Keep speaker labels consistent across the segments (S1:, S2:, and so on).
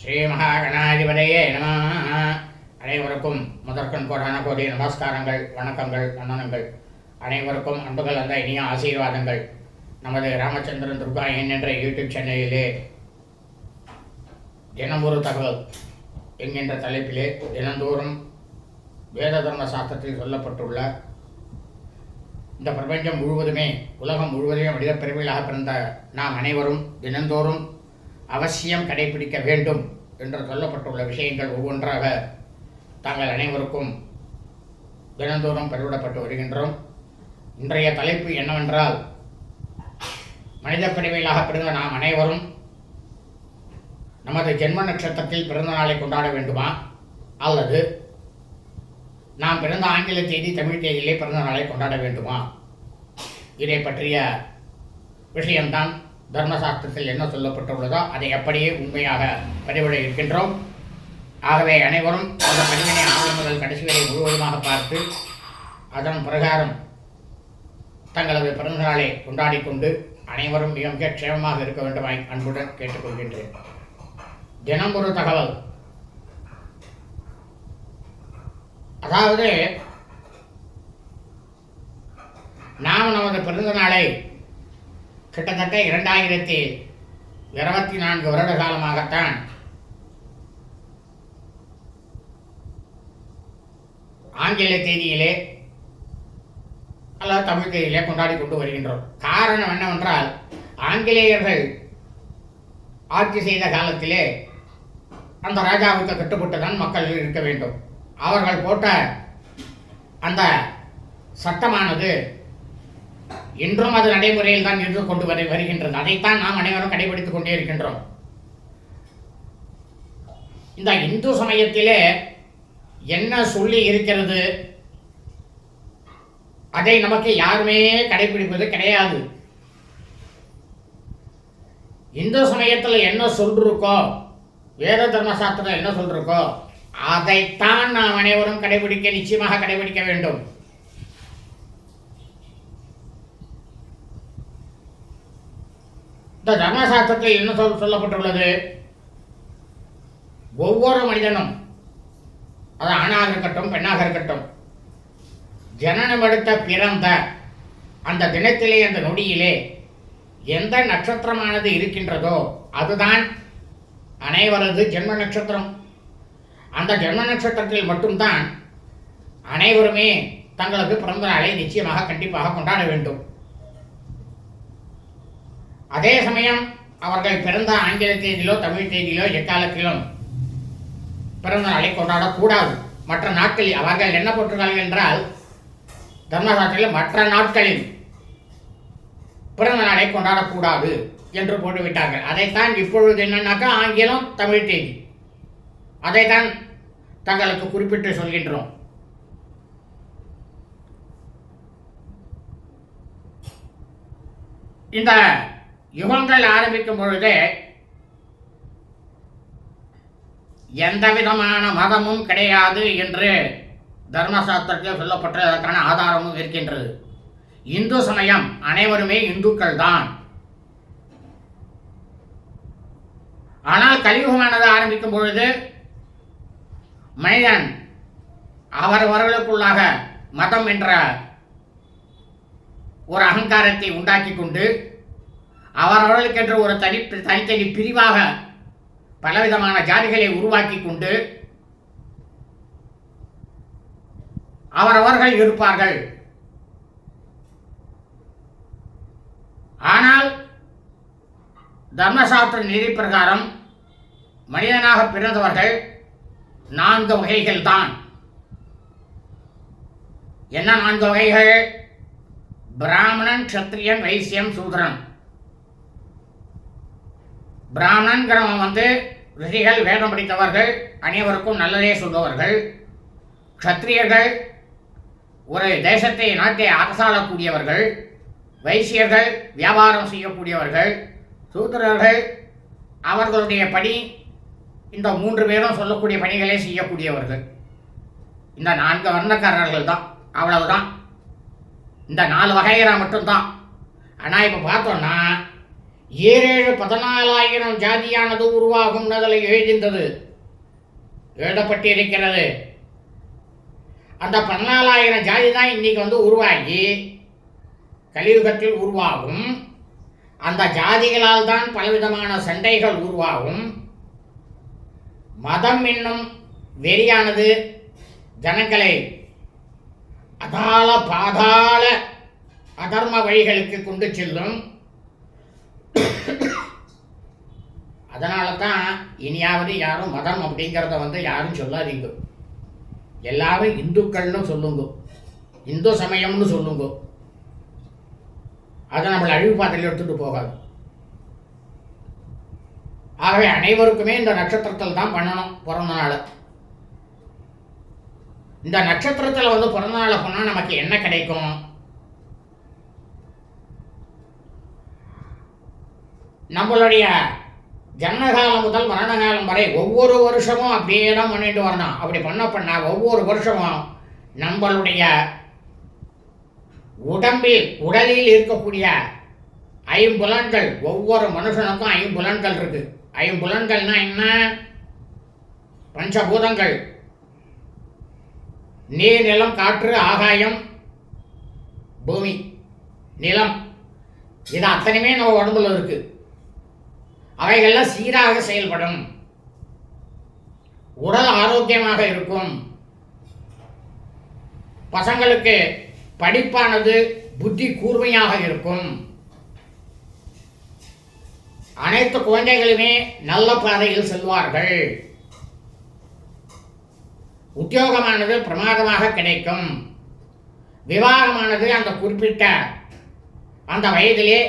S1: ஸ்ரீ மகாகணாதிபதியே நம. அனைவருக்கும் முதற்கண் கோடான கோடி நமஸ்காரங்கள் வணக்கங்கள் வண்ணனங்கள் அனைவருக்கும் அன்புகள் அந்த இனிய ஆசீர்வாதங்கள். நமது ராமச்சந்திரன் துர்கா என் என்ற யூடியூப் சேனலிலே தினமொரு தகவல் என்கின்ற தலைப்பிலே தினந்தோறும் வேத தர்ம சாஸ்திரத்தில் சொல்லப்பட்டுள்ள இந்த பிரபஞ்சம் முழுவதுமே உலகம் முழுவதுமே மனித பிறவிகளாக பிறந்த நாம் அனைவரும் தினந்தோறும் அவசியம் கடைபிடிக்க வேண்டும் என்று சொல்லப்பட்டுள்ள விஷயங்கள் ஒவ்வொன்றாக தாங்கள் அனைவருக்கும் தினந்தோறும் பதிவிடப்பட்டு வருகின்றோம். இன்றைய தலைப்பு என்னவென்றால் மனித பிரிவையிலாக பிறந்த நாம் அனைவரும் நமது ஜென்ம நட்சத்திரத்தில் பிறந்த நாளை கொண்டாட வேண்டுமா? அல்லது நாம் பிறந்த ஆங்கில தேதி தமிழ் தேதியிலே பிறந்த நாளை கொண்டாட வேண்டுமா? இதை பற்றிய விஷயம்தான் தர்மசாஸ்திரத்தில் என்ன சொல்லப்பட்டுள்ளதோ அதை அப்படியே உண்மையாக பதிவிட இருக்கின்றோம். ஆகவே அனைவரும் அந்த பதிவினை ஆரம்பம் முதல் கடைசி வரை முழுவதுமாக பார்த்து அதன் பிரகாரம் தங்களது பிறந்த நாளை கொண்டாடி கொண்டு அனைவரும் மிக மிக க்ஷேமமாக இருக்க வேண்டுமாய் அன்புடன் கேட்டுக்கொள்கின்றேன். தினம் ஒரு தகவல். அதாவது நாம் நமது பிறந்த நாளை கிட்டத்தட்ட இரண்டாயிரத்தி இருபத்தி நான்கு வருட காலமாகத்தான் ஆங்கில தேதியிலே அல்லது தமிழ் தேதியிலே கொண்டாடி கொண்டு வருகின்றோம். காரணம் என்னவென்றால் ஆங்கிலேயர்கள் ஆட்சி செய்த காலத்திலே அந்த ராஜாவுக்கு கட்டுப்பட்டு தான் மக்கள் இருக்க வேண்டும். அவர்கள் போட்ட அந்த சட்டமானது இன்றும் அது நடைமுறையில் தான் இருந்து கொண்டு வரை வருகின்றது. அதைத்தான் நாம் அனைவரும் கடைபிடித்துக் கொண்டே இருக்கின்றோம். இந்த இந்து சமயத்திலே என்ன சொல்லி இருக்கிறது? அதை நமக்கு யாருமே கடைபிடிப்பது கிடையாது. இந்து சமயத்தில் என்ன சொல்லிருக்கோ வேத தர்மசாஸ்திரம் என்ன சொல்லிருக்கோ அதைத்தான் நாம் அனைவரும் கடைபிடிக்க நிச்சயமாக கடைபிடிக்க வேண்டும். இந்த தர்மசாஸ்திரத்தில் என்ன சொல் சொல்லப்பட்டுள்ளது? ஒவ்வொரு மனிதனும் அது ஆணாக இருக்கட்டும் பெண்ணாக இருக்கட்டும் ஜனனம் எடுத்த பிறந்த அந்த தினத்திலே அந்த நொடியிலே எந்த நட்சத்திரமானது இருக்கின்றதோ அதுதான் அனைவரது ஜென்ம நட்சத்திரம். அந்த ஜென்ம நட்சத்திரத்தில் மட்டும்தான் அனைவருமே தங்களது பிறந்த நாளை நிச்சயமாக கண்டிப்பாக கொண்டாட வேண்டும். அதே சமயம் அவர்கள் பிறந்த ஆங்கில தேதியிலோ தமிழ் தேதியிலோ எக்காலத்திலும் பிறந்த நாளை கொண்டாடக்கூடாது. மற்ற நாட்களில் அவர்கள் என்ன போட்டிருக்கார்கள் என்றால் தர்மசாஸ்திரத்தில் மற்ற நாட்களில் பிறந்த நாளை கொண்டாடக்கூடாது என்று போட்டுவிட்டார்கள். அதைத்தான் இப்பொழுது என்னன்னாக்கா ஆங்கிலம் தமிழ் தேதி. அதைத்தான் தங்களுக்கு குறிப்பிட்டு சொல்கின்றோம். இந்த யுகங்கள் ஆரம்பிக்கும் பொழுது எந்த விதமான மதமும் கிடையாது என்று தர்மசாஸ்திரத்தில் சொல்லப்பட்டதற்கான ஆதாரமும் இருக்கின்றது. இந்து சமயம் அனைவருமே இந்துக்கள் தான். ஆனால் கலியுகமானது ஆரம்பிக்கும் பொழுது மனிதன் அவரவர்களுக்குள்ளாக மதம் என்ற ஒரு அகங்காரத்தை உண்டாக்கி கொண்டு அவரவர்களுக்கென்று ஒரு தனி தனித்தனி பிரிவாக பலவிதமான ஜாதிகளை உருவாக்கி கொண்டு அவரவர்கள் இருப்பார்கள். ஆனால் தர்மசாஸ்திர நெறி பிரகாரம் மனிதனாக பிறந்தவர்கள் நான்கு வகைகள் தான். என்ன நான்கு வகைகள்? பிராமணன் க்ஷத்ரியன் வைசியம் சூத்ரன். பிராமணன்கிறவன் வந்து ரிஷிகள் வேதம் படித்தவர்கள் அனைவருக்கும் நல்லதே சொல்பவர்கள். க்ஷத்திரியர்கள் ஒரு தேசத்தை நாட்டை அரசாளக்கூடியவர்கள். வைசியர்கள் வியாபாரம் செய்யக்கூடியவர்கள். சூத்திரர்கள் அவர்களுடைய பணி இந்த மூன்று பேரும் சொல்லக்கூடிய பணிகளை செய்யக்கூடியவர்கள். இந்த நான்கு வர்ணக்காரர்கள் தான் அவ்வளவுதான். இந்த நாலு வகையரா மட்டும்தான். ஆனால் இப்போ பார்த்தோன்னா ஏழேழு பதினாலாயிரம் ஜாதியானது உருவாகும் அதில் எழுதிந்தது எழுதப்பட்டிருக்கிறது. அந்த பதினாலாயிரம் ஜாதி தான் இன்னைக்கு வந்து உருவாகி கலியுகத்தில் உருவாகும். அந்த ஜாதிகளால் தான் பலவிதமான சண்டைகள் உருவாகும். மதம் என்னும் வெறியானது ஜனங்களை அதால பாதாள அதர்ம வழிகளுக்கு கொண்டு செல்லும். அதனால தான் இனியாவது யாரும் மதம் அப்படிங்கிறத வந்து யாரும் சொல்லாதீங்க. எல்லாரும் இந்துக்கள்னு சொல்லுங்க. இந்து சமயம்னு சொல்லுங்க. அதை நம்மளை அழிவு பாதையில் எடுத்துகிட்டு போகாது. ஆகவே அனைவருக்குமே இந்த நட்சத்திரத்தில் தான் பண்ணணும் பிறந்த நாள் இந்த நட்சத்திரத்தில் வந்து பிறந்த நாளை பண்ணால் நமக்கு என்ன கிடைக்கும்? நம்மளுடைய ஜன்மகாலம் முதல் மரணகாலம் வரை ஒவ்வொரு வருஷமும் அப்படியே தான் பண்ணிட்டு வரணும். அப்படி பண்ண பண்ண ஒவ்வொரு வருஷமும் நம்மளுடைய உடம்பில் உடலில் இருக்கக்கூடிய ஐம்புலன்கள் ஒவ்வொரு மனுஷனுக்கும் ஐம்புலன்கள் இருக்கு. ஐம்புலன்கள்னா என்ன? பஞ்சபூதங்கள். நீர் நிலம் காற்று ஆகாயம் பூமி நிலம். இது அத்தனையுமே நம்ம உடம்புல இருக்குது அவைகள்லாம் சீராக செயல்படும். உடல் ஆரோக்கியமாக இருக்கும். பசங்களுக்கு படிப்பானது புத்தி கூர்மையாக இருக்கும். அனைத்து குழந்தைகளுமே நல்ல பாதையில் செல்வார்கள். உத்தியோகமானது பிரமாதமாக கிடைக்கும். விவாகமானது அந்த குறிப்பிட்ட அந்த வயதிலே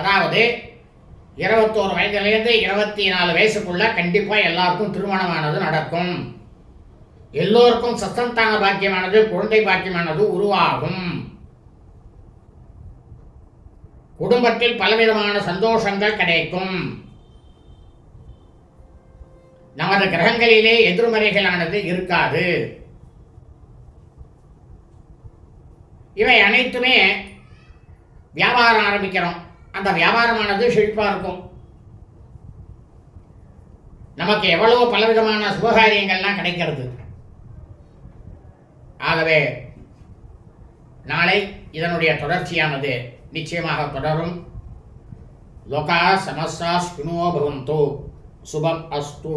S1: அதாவது இருபத்தோரு வயதுலேருந்து இருபத்தி நாலு வயசுக்குள்ள கண்டிப்பாக எல்லாருக்கும் திருமணமானது நடக்கும். எல்லோருக்கும் சத்தந்தான பாக்கியமானது குழந்தை பாக்கியமானது உருவாகும். குடும்பத்தில் பலவிதமான சந்தோஷங்கள் கிடைக்கும். நமது கிரகங்களிலே எதிர்மறைகளானது இருக்காது. இவை அனைத்துமே வியாபாரம் ஆரம்பிக்கிறோம். அந்த வியாபாரமானது செழிப்பாக இருக்கும். நமக்கு எவ்வளோ பலவிதமான சுபகாரியங்கள்லாம் கிடைக்கிறது. ஆகவே நாளை இதனுடைய தொடர்ச்சியானது நிச்சயமாக தொடரும். லோகா சமஸ்தா ஸ்பினோ பவந்தோ சுபம் அஸ்து.